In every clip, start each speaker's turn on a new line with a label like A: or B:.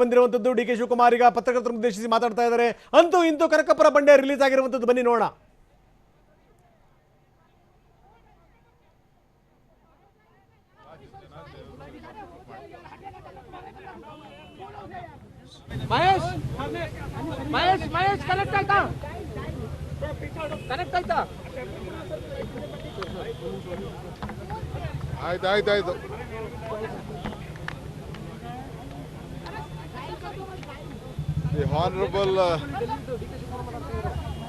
A: ಬಂದಿರುವಂತದ್ದು D K Shivakumar ಈಗ ಪತ್ರಕರ್ತರನ್ನು ಉದ್ದೇಶಿಸಿ ಮಾತಾಡ್ತಾ ಇದ್ದಾರೆ. ಅಂತೂ ಇಂತೂ ಕನಕಪುರ ಬಂಡೆ ರಿಲೀಸ್ ಆಗಿರುವಂತದ್ದು ಬನ್ನಿ ನೋಡೋಣ.
B: ಮಹೇಶ್ ಮಹೇಶ್ ಮಹೇಶ್ ಕನೆಕ್ಟ್ ಆಯ್ತಾ? ಕನೆಕ್ಟ್ ಆಯ್ತಾ?
C: ಆಯ್ತು ಆಯ್ತು ಆಯ್ತು. The Honorable, uh,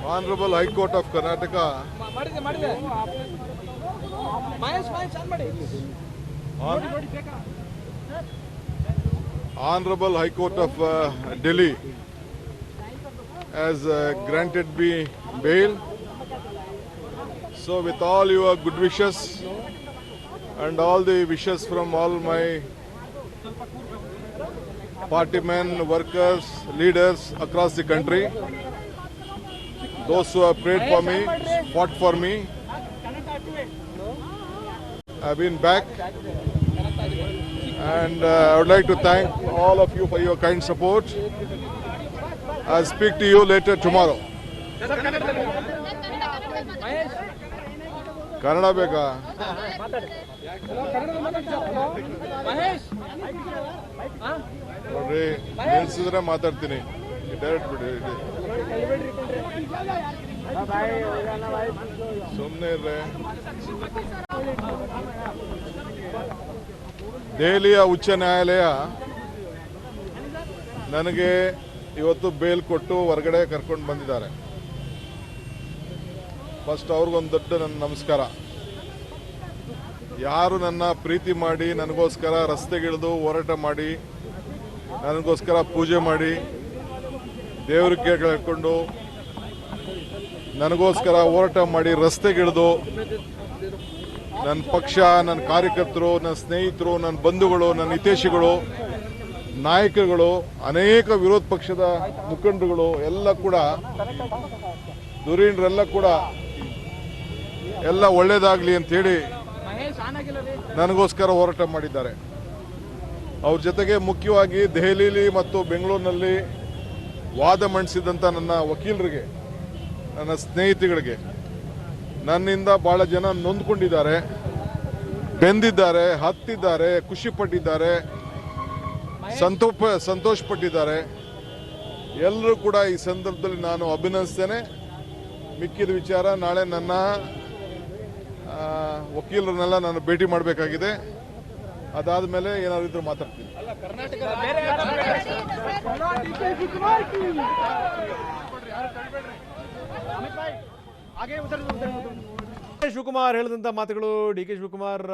B: Honorable High Court of Karnataka, Hon-
C: Honorable High Court of uh, Delhi has uh, granted me bail. So with all your good wishes and all the wishes from all my party men, workers, leaders across the country, those who have prayed for me, fought for me, I've been back and uh, I would like to thank all of you for your kind support. I'll speak to you later tomorrow. Kannada ಬೇಕಾ? ನೋಡ್ರಿ ನಿಲ್ಸಿದ್ರೆ ಮಾತಾಡ್ತೀನಿ. Direct ಬಿಡಿ ಸುಮ್ಮನೆ ಇರ್ರೆ. ದೆಹಲಿಯ ಉಚ್ಚ ನ್ಯಾಯಾಲಯ ನನಗೆ ಇವತ್ತು ಬೇಲ್ ಕೊಟ್ಟು ಹೊರಗಡೆ ಕರ್ಕೊಂಡು ಬಂದಿದ್ದಾರೆ. ಫಸ್ಟ್ ಅವ್ರಿಗೊಂದು ದೊಡ್ಡ ನನ್ನ ನಮಸ್ಕಾರ. ಯಾರು ನನ್ನ ಪ್ರೀತಿ ಮಾಡಿ, ನನಗೋಸ್ಕರ ರಸ್ತೆಗಿಳಿದು ಹೋರಾಟ ಮಾಡಿ, ನನಗೋಸ್ಕರ ಪೂಜೆ ಮಾಡಿ, ದೇವ್ರಿಗೆ ಕೇಳ್ಕೊಂಡು ನನಗೋಸ್ಕರ ಹೋರಾಟ ಮಾಡಿ ರಸ್ತೆಗಿಳಿದು, ನನ್ನ ಪಕ್ಷ, ನನ್ನ ಕಾರ್ಯಕರ್ತರು, ನನ್ನ ಸ್ನೇಹಿತರು, ನನ್ನ ಬಂಧುಗಳು, ನನ್ನ ಹಿತೇಶಿಗಳು ನಾಯಕರುಗಳು, ಅನೇಕ ವಿರೋಧ ಪಕ್ಷದ ಮುಖಂಡರುಗಳು ಎಲ್ಲ ಕೂಡ ಧುರೀಣರೆಲ್ಲ ಕೂಡ ಎಲ್ಲ ಒಳ್ಳೇದಾಗ್ಲಿ ಅಂತ ಹೇಳಿ ನನಗೋಸ್ಕರ ಹೋರಾಟ ಮಾಡಿದ್ದಾರೆ. ಅವ್ರ ಜೊತೆಗೆ ಮುಖ್ಯವಾಗಿ ದೆಹಲಿಲಿ ಮತ್ತು ಬೆಂಗಳೂರಿನಲ್ಲಿ ವಾದ ಮಂಡಿಸಿದಂಥ ನನ್ನ ವಕೀಲರಿಗೆ ನನ್ನ ಸ್ನೇಹಿತಗಳಿಗೆ ನನ್ನಿಂದ ಭಾಳ ಜನ ನೊಂದ್ಕೊಂಡಿದ್ದಾರೆ ಬೆಂದಿದ್ದಾರೆ ಹತ್ತಿದ್ದಾರೆ ಖುಷಿ ಪಟ್ಟಿದ್ದಾರೆ ಸಂತೋಪ ಸಂತೋಷ ಪಟ್ಟಿದ್ದಾರೆ ಎಲ್ಲರೂ ಕೂಡ ಈ ಸಂದರ್ಭದಲ್ಲಿ ನಾನು ಅಭಿನಂದಿಸ್ತೇನೆ. ಮಿಕ್ಕಿದ ವಿಚಾರ ನಾಳೆ ನನ್ನ ವಕೀಲರನ್ನೆಲ್ಲ ನಾನು ಭೇಟಿ ಮಾಡಬೇಕಾಗಿದೆ. ಅದಾದ ಮೇಲೆ ಏನಾದ್ರು ಇದ್ರೆ ಮಾತಾಡ್ತೀನಿ.
A: ಡಿ ಕೆ ಶಿವಕುಮಾರ್ ಹೇಳಿದಂಥ ಮಾತುಗಳು ಡಿ ಕೆ ಶಿವಕುಮಾರ್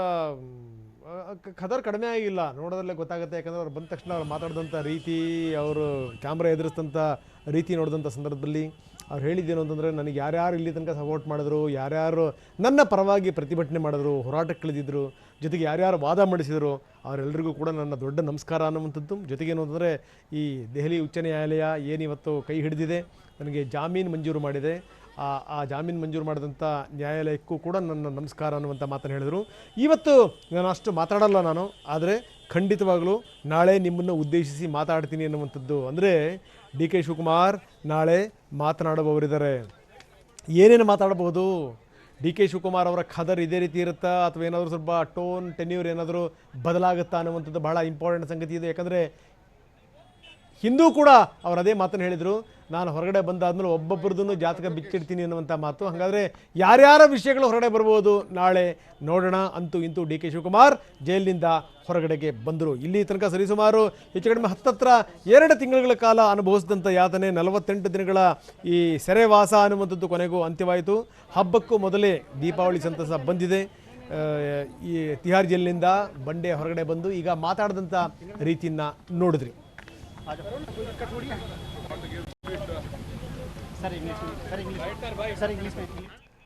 A: ಖದರ್ ಕಡಿಮೆ ಆಗಿಲ್ಲ. ನೋಡೋದ್ರಲ್ಲೇ ಗೊತ್ತಾಗುತ್ತೆ. ಯಾಕಂದ್ರೆ ಅವ್ರು ಬಂದ ತಕ್ಷಣ ಅವ್ರು ಮಾತಾಡಿದಂಥ ರೀತಿ, ಅವರು ಕ್ಯಾಮ್ರಾ ಎದುರಿಸಿದಂಥ ರೀತಿ ನೋಡಿದಂಥ ಸಂದರ್ಭದಲ್ಲಿ ಅವ್ರು ಹೇಳಿದ್ದೇನು ಅಂತಂದರೆ, ನನಗೆ ಯಾರ್ಯಾರು ಇಲ್ಲಿ ತನಕ ಸಪೋರ್ಟ್ ಮಾಡಿದ್ರು, ಯಾರ್ಯಾರು ನನ್ನ ಪರವಾಗಿ ಪ್ರತಿಭಟನೆ ಮಾಡಿದ್ರು ಹೋರಾಟಕ್ಕಿಳಿದಿದ್ರು ಜೊತೆಗೆ ಯಾರ್ಯಾರು ವಾದ ಮಂಡಿಸಿದರು ಅವರೆಲ್ಲರಿಗೂ ಕೂಡ ನನ್ನ ದೊಡ್ಡ ನಮಸ್ಕಾರ ಅನ್ನುವಂಥದ್ದು. ಜೊತೆಗೆ ಏನು ಅಂತಂದರೆ, ಈ ದೆಹಲಿ ಉಚ್ಚ ನ್ಯಾಯಾಲಯ ಏನಿವತ್ತು ಕೈ ಹಿಡಿದಿದೆ, ನನಗೆ ಜಾಮೀನು ಮಂಜೂರು ಮಾಡಿದೆ. ಆ ಜಾಮೀನು ಮಂಜೂರು ಮಾಡಿದಂಥ ನ್ಯಾಯಾಲಯಕ್ಕೂ ಕೂಡ ನನ್ನ ನಮಸ್ಕಾರ ಅನ್ನುವಂಥ ಮಾತನ್ನು ಹೇಳಿದರು. ಇವತ್ತು ನಾನು ಅಷ್ಟು ಮಾತಾಡಲ್ಲ ನಾನು, ಆದರೆ ಖಂಡಿತವಾಗಲೂ ನಾಳೆ ನಿಮ್ಮನ್ನು ಉದ್ದೇಶಿಸಿ ಮಾತಾಡ್ತೀನಿ ಅನ್ನುವಂಥದ್ದು. ಅಂದರೆ ಡಿ ಕೆ ಶಿವಕುಮಾರ್ ನಾಳೆ ಮಾತನಾಡುವವರಿದ್ದಾರೆ. ಏನೇನು ಮಾತಾಡಬಹುದು? ಡಿ ಕೆ ಶಿವಕುಮಾರ್ ಅವರ ಖದರ್ ಇದೇ ರೀತಿ ಇರುತ್ತಾ? ಅಥವಾ ಏನಾದರೂ ಸ್ವಲ್ಪ ಟೋನ್ ಟೆನ್ಯೂರ್ ಏನಾದರೂ ಬದಲಾಗುತ್ತಾ ಅನ್ನುವಂಥದ್ದು ಬಹಳ ಇಂಪಾರ್ಟೆಂಟ್ ಸಂಗತಿ ಇದೆ. ಯಾಕಂದರೆ ಹಿಂದೂ ಕೂಡ ಅವರು ಅದೇ ಮಾತನ್ನು ಹೇಳಿದರು. ನಾನು ಹೊರಗಡೆ ಬಂದಾದ್ಮೇಲೆ ಒಬ್ಬೊಬ್ಬರದನ್ನು ಜಾತಕ ಬಿಚ್ಚಿಡ್ತೀನಿ ಅನ್ನುವಂಥ ಮಾತು. ಹಾಗಾದರೆ ಯಾರ್ಯಾರ ವಿಷಯಗಳು ಹೊರಗಡೆ ಬರ್ಬೋದು ನಾಳೆ ನೋಡೋಣ ಅಂತೂ ಇಂತೂ ಡಿ ಕೆ ಶಿವಕುಮಾರ್ ಜೈಲಿನಿಂದ ಹೊರಗಡೆಗೆ ಬಂದರು. ಇಲ್ಲಿ ತನಕ ಸರಿಸುಮಾರು ಹೆಚ್ಚು ಕಡಿಮೆ ಹತ್ತತ್ರ ಎರಡು ತಿಂಗಳುಗಳ ಕಾಲ ಅನುಭವಿಸಿದಂಥ ಯಾತನೆ, ನಲವತ್ತೆಂಟು ದಿನಗಳ ಈ ಸೆರೆವಾಸ ಅನ್ನುವಂಥದ್ದು ಕೊನೆಗೂ ಅಂತ್ಯವಾಯಿತು. ಹಬ್ಬಕ್ಕೂ ಮೊದಲೇ ದೀಪಾವಳಿ ಸಂತಸ ಬಂದಿದೆ. ಈ ತಿಹಾರ್ ಜೈಲಿನಿಂದ ಬಂಡೆ ಹೊರಗಡೆ ಬಂದು ಈಗ ಮಾತಾಡಿದಂಥ ರೀತಿಯನ್ನು ನೋಡಿದ್ರಿ.
D: सर इंग्लिश में सर इंग्लिश सर इंग्लिश में।